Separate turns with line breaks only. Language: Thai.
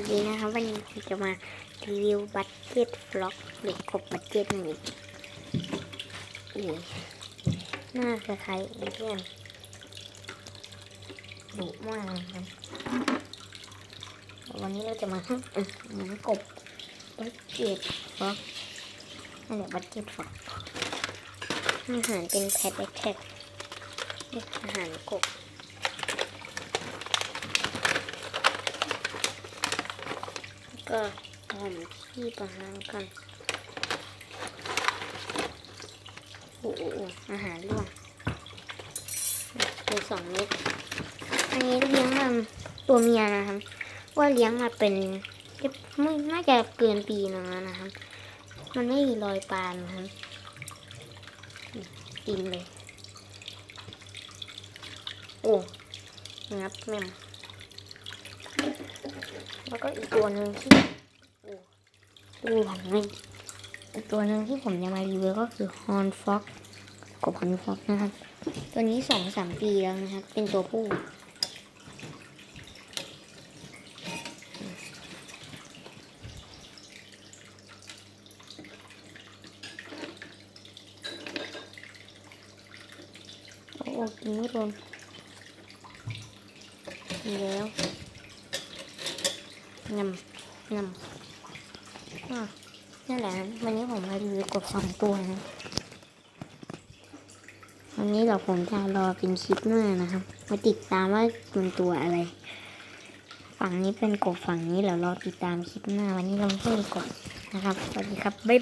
วัสดีนะครับวันนี้ผมจะมารีวิวบัตเจ็ตฟล็อกหรือกบบัตเจ็ตนั่นเองนี่หน้าคล้ายๆเอเลี่ยนดุมากนะครับวันนี้เราจะมาอะหนังกบบัตเจ็ตฟล็อกนั่นแหละบัตเจ็ตฟล็อกอาหารเป็นแพทแอคแท็กอาหารกบ ก็ผมที่ประหารกัน โอ้โหอาหารร่วงเป็นสองเม็ด อันนี้เลี้ยงมาตัวเมียนะครับ ว่าเลี้ยงมาเป็นไม่น่าจะเกินปีนึงแล้วนะครับ มันไม่มีรอยปานนะครับกินเลย โอ้งับแม่ แล้วก็อีกตัวหนึ่งที่โอ้ดูหลังเลยอีกตัวหนึ่งที่ผมจะมารีวิวก็คือฮอนฟ็อกกบฮอนฟ็อกนะครับ ตัวนี้สองสามปีแล้วนะครับ เป็นตัวผู้โอ้กินไม่โดนแล้ว นำนำอะนั่นแหละ วันนี้ผมมาดูกบสองตัวนะวันนี้เราผมจะรอเป็นคลิปหน้านะครับ มาติดตามว่ามันตัวอะไร ฝั่งนี้เป็นกบฝั่งนี้เรารอติดตามคลิปหน้า วันนี้เราเพิ่มกบนะครับ สวัสดีครับ บ๊าย